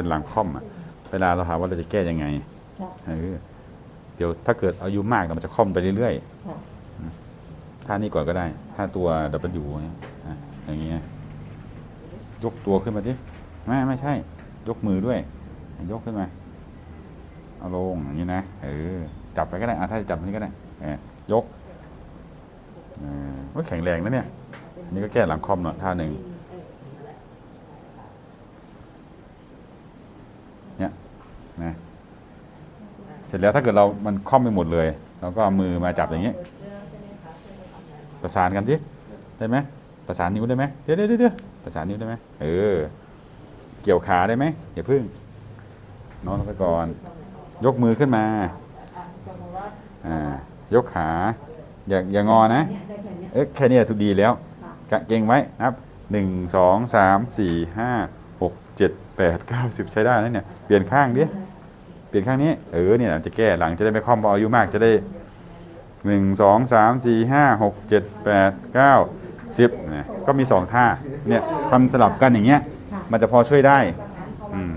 เป็นหลังค่อมอะเวลาเราถามว่าเราจะแก้ยังไงค่ะเออเดี๋ยวถ้าเกิดอายุมากมันจะค่อมไปเรื่อยค่ะๆท่านี้ก่อนก็ได้ท่าตัว W เนี่ยอะอย่างเงี้ยยกตัวขึ้นมาดิไม่ไม่ใช่ ยกมือด้วย ยกขึ้นมา เอาลงอย่างนี้นะเออจับไปก็ได้อะถ้าจะจับนี่ก็ได้เออยกเออโอ้ยแข็งแรงนะเนี่ยอันนี่ก็แก้หลังคอมหน่อยท่าหนึ่ง เนี่ยนะเสร็จแล้วถ้าเกิดเรามันคล่อมไปหมดเลยเราก็เอามือมาจับอย่างนี้ ประสานกันสิได้ไหมประสานนิ้วได้ไหมเดี๋ยวเดี๋ยวเดี๋ยวประสานนิ้วได้ไหมเออ เกี่ยวขาได้ไหมอย่าพึ่งนอนลงไปก่อน ยกมือขึ้นมาอ่ายกขา อย่าอย่างอนะ เอ๊ะแค่นี้ถูกดีแล้วกะเก่งไว้นับหนึ่งสองสามสี่ห้าหกเจ็ด แปดเก้าสิบใช้ได้นะเนี่ย เปลี่ยนข้างดิ เปลี่ยนข้างนี้ เออเนี่ยจะแก้หลังจะได้ไม่คล่อมพออายุมากจะได้หนึ่งสองสามสี่ห้าหกเจ็ดแปดเก้าสิบเนี่ยก็มีสองท่า เนี่ยทำสลับกันอย่างเงี้ย มันจะพอช่วยได้ อืม